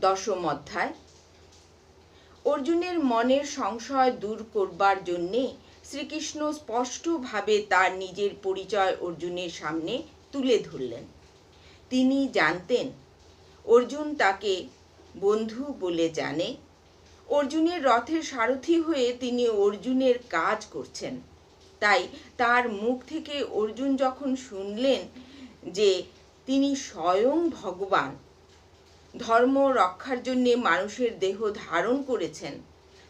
দশম অধ্যায়। অর্জুনের মনের সংশয় দূর করবার জন্যে শ্রীকৃষ্ণ স্পষ্টভাবে তার নিজের পরিচয় অর্জুনের সামনে তুলে ধরলেন। তিনি জানতেন, অর্জুন তাকে বন্ধু বলে জানে। অর্জুনের রথের সারথি হয়ে তিনি অর্জুনের কাজ করছেন। তাই তার মুখ থেকে অর্জুন যখন শুনলেন যে তিনি স্বয়ং ভগবান ধর্ম রক্ষার জন্যে মানুষের দেহ ধারণ করেছেন,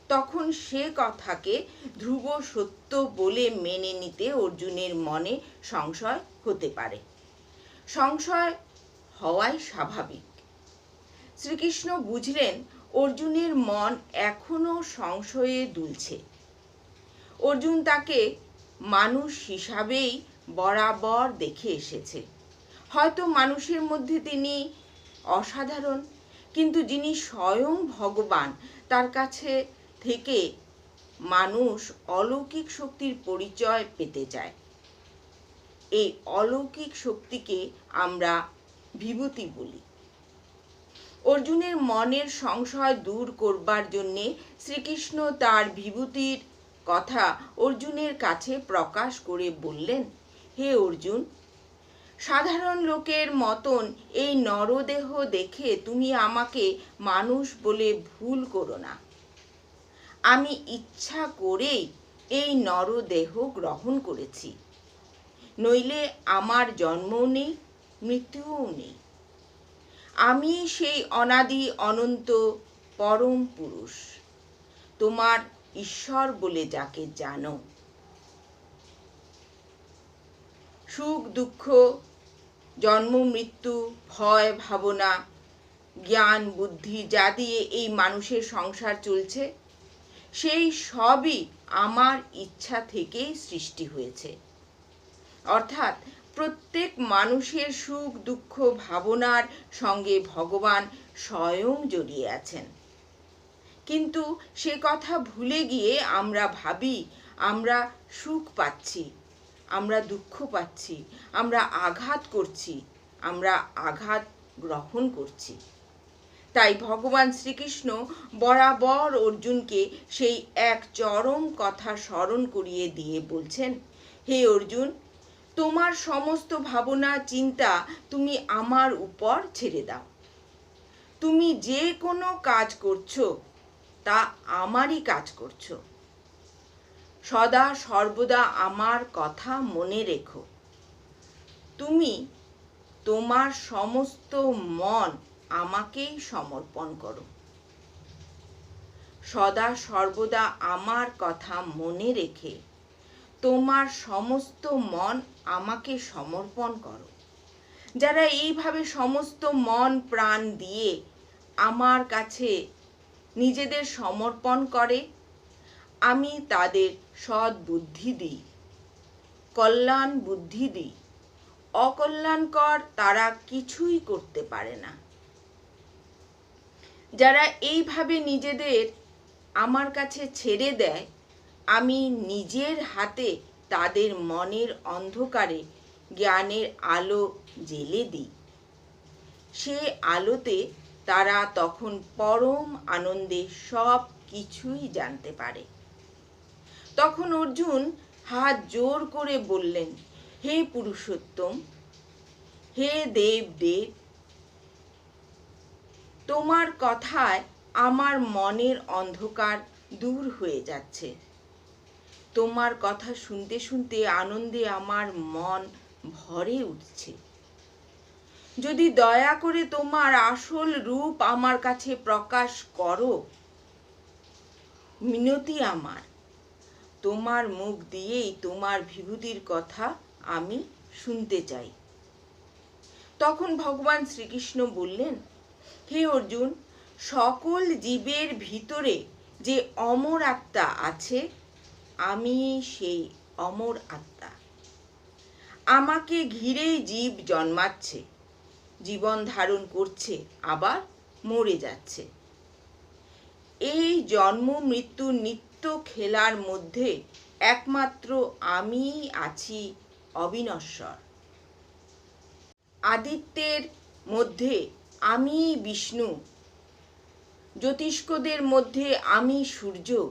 তখন সে কথাকে ধ্রুব সত্য বলে মেনে নিতে অর্জুনের মনে সংশয় হতে পারে। সংশয় হওয়াই স্বাভাবিক। শ্রীকৃষ্ণ বুঝলেন, অর্জুনের মন এখনও সংশয়ে দুলছে। অর্জুন তাকে মানুষ হিসাবেই বরাবর দেখে এসেছে। হয়তো মানুষের মধ্যে তিনি অসাধারণ। কিন্তু যিনি স্বয়ং ভগবান, তার কাছে থেকে মানুষ অলৌকিক শক্তির পরিচয় পেতে চায়। এই অলৌকিক শক্তিকে আমরা বিভূতি বলি। অর্জুনের মনের সংশয় দূর করবার জন্যে শ্রীকৃষ্ণ তার বিভূতির কথা অর্জুনের কাছে প্রকাশ করে বললেন, হে অর্জুন সাধারণ লোকের মতন এই নরদেহ দেখে তুমি আমাকে মানুষ বলে ভুল করো না। আমি ইচ্ছা করেই এই নরদেহ গ্রহণ করেছি। নইলে আমার জন্মও নেই, মৃত্যুও নেই। আমি সেই অনাদি অনন্ত পরম পুরুষ। তোমার ঈশ্বর বলে যাকে জানো সুখ, দুঃখ, জন্ম, মৃত্যু, ভয়, ভাবনা, জ্ঞান, বুদ্ধি যা দিয়ে এই মানুষের সংসার চলছে, সেই সবই আমার ইচ্ছা থেকেই সৃষ্টি হয়েছে। অর্থাৎ প্রত্যেক মানুষের সুখ, দুঃখ, ভাবনার সঙ্গে ভগবান স্বয়ং জড়িয়ে আছেন। কিন্তু সে কথা ভুলে গিয়ে আমরা ভাবি, আমরা সুখ পাচ্ছি। আমরা দুঃখ পাচ্ছি, আমরা আঘাত করছি, আমরা আঘাত গ্রহণ করছি। তাই ভগবান শ্রীকৃষ্ণ বরাবর অর্জুনকে সেই এক চরম কথা স্মরণ করিয়ে দিয়ে বলছেন, হে অর্জুন, তোমার সমস্ত ভাবনা, চিন্তা তুমি আমার উপর ছেড়ে দাও। তুমি যে কোনো কাজ করছ, তা আমারই কাজ করছ। সদা সর্বদা আমার কথা মনে রেখো। তুমি তোমার সমস্ত মন আমাকেই সমর্পণ করো। সদা সর্বদা আমার কথা মনে রেখে তোমার সমস্ত মন আমাকে সমর্পণ করো। যারা এইভাবে সমস্ত মন প্রাণ দিয়ে আমার কাছে নিজেদের সমর্পণ করে আমি তাদের সৎ বুদ্ধি দিই, কল্যাণ বুদ্ধি দিই, অকল্যাণকর তারা কিছুই করতে পারে না। যারা এইভাবে নিজেদের আমার কাছে ছেড়ে দেয়, আমি নিজের হাতে তাদের মনের অন্ধকারে জ্ঞানের আলো জেলে দিই। সে আলোতে তারা তখন পরম আনন্দে সব কিছুই জানতে পারে। তখন অর্জুন হাত জোর করে বললেন, হে পুরুষোত্তম, হে দেব দেব তোমার কথায় আমার মনের অন্ধকার দূর হয়ে যাচ্ছে। তোমার কথা শুনতে শুনতে আনন্দে আমার মন ভরে উঠছে। যদি দয়া করে তোমার আসল রূপ আমার কাছে প্রকাশ করো, মিনতি আমার। তোমার মুখ দিয়েই তোমার বিভূতির কথা আমি শুনতে চাই। তখন ভগবান শ্রীকৃষ্ণ বললেন, হে অর্জুন, সকল জীবের ভিতরে যে অমর আত্মা আছে, আমি সেই অমর আত্মা। আমাকে ঘিরেই জীব জন্মাচ্ছে, জীবন ধারণ করছে, আবার মরে যাচ্ছে। এই জন্ম মৃত্যুর নিত্য খেলার মধ্যে একমাত্র আমি আছি অবিনশ্বর। আদিত্যের মধ্যে আমি বিষ্ণু, জ্যোতিষ্কদের মধ্যে আমি সূর্য,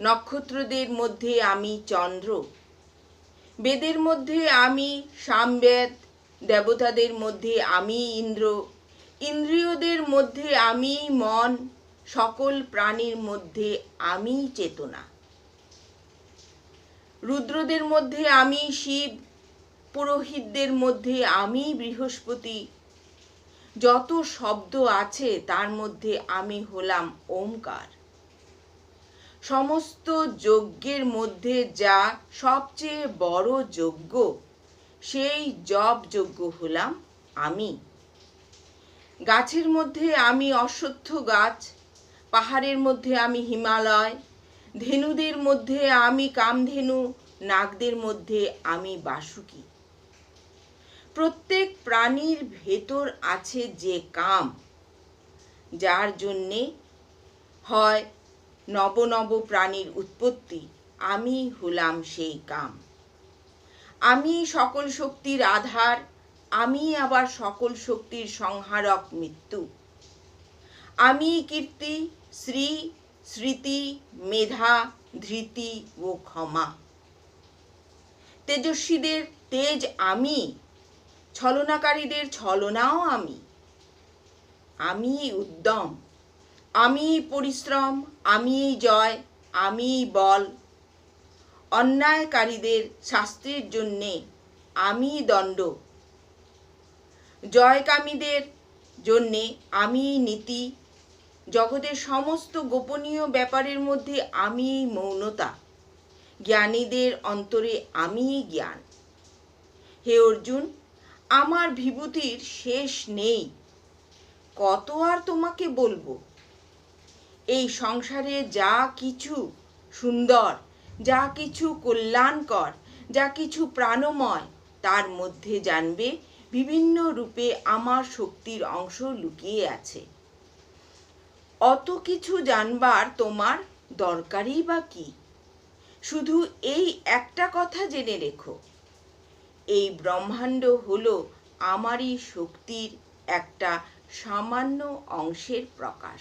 নক্ষত্রদের মধ্যে আমি চন্দ্র, বেদের মধ্যে আমি সামবেদ, দেবতাদের মধ্যে আমি ইন্দ্র, ইন্দ্রিয়দের মধ্যে আমি মন সকল প্রাণীর মধ্যে আমি চেতনা। রুদ্রদের মধ্যে আমি শিব, পুরোহিতদের মধ্যে আমি বৃহস্পতি। যত শব্দ আছে, তার মধ্যে আমি হলাম ওমকার। সমস্ত যজ্ঞের মধ্যে যা সবচেয়ে বড় যজ্ঞ, সেই জপ যজ্ঞ হলাম আমি। গাছের মধ্যে আমি অশ্বত্থ গাছ পাহাড়ের মধ্যে আমি হিমালয়, ধেনুদের মধ্যে আমি কামধেনু, নাগদের মধ্যে আমি বাসুকি। প্রত্যেক প্রাণীর ভেতর আছে যে কাম, যার জন্যে হয় নব নব প্রাণীর উৎপত্তি, আমি হলাম সেই কাম। আমি সকল শক্তির আধার, আমি আবার সকল শক্তির সংহারক মৃত্যু। আমি কীর্তি শ্রী স্মৃতি মেধা ধৃতি ও ক্ষমা। তেজস্বীদের তেজ আমি, ছলনাকারীদের ছলনাও আমি। আমি উদ্যম, আমি পরিশ্রম, আমি জয়, আমি বল। অন্যায়কারীদের শাস্তির জন্যে আমি দণ্ড। জয়কামীদের জন্যে আমি নীতি জগতের সমস্ত গোপনীয় ব্যাপারের মধ্যে আমি মৌনতা। জ্ঞানীদের অন্তরে আমি জ্ঞান। হে অর্জুন, আমার বিভূতির শেষ নেই। কত আর তোমাকে বলব? এই সংসারে যা কিছু সুন্দর, যা কিছু কল্যাণকর, যা কিছু প্রাণময়, তার মধ্যে জানবে, বিভিন্ন রূপে আমার শক্তির অংশ লুকিয়ে আছে। অত কিছু জানবার তোমার দরকারই বা কি? শুধু এই একটা কথা জেনে রেখো। এই ব্রহ্মাণ্ড হলো আমারই শক্তির একটা সামান্য অংশের প্রকাশ।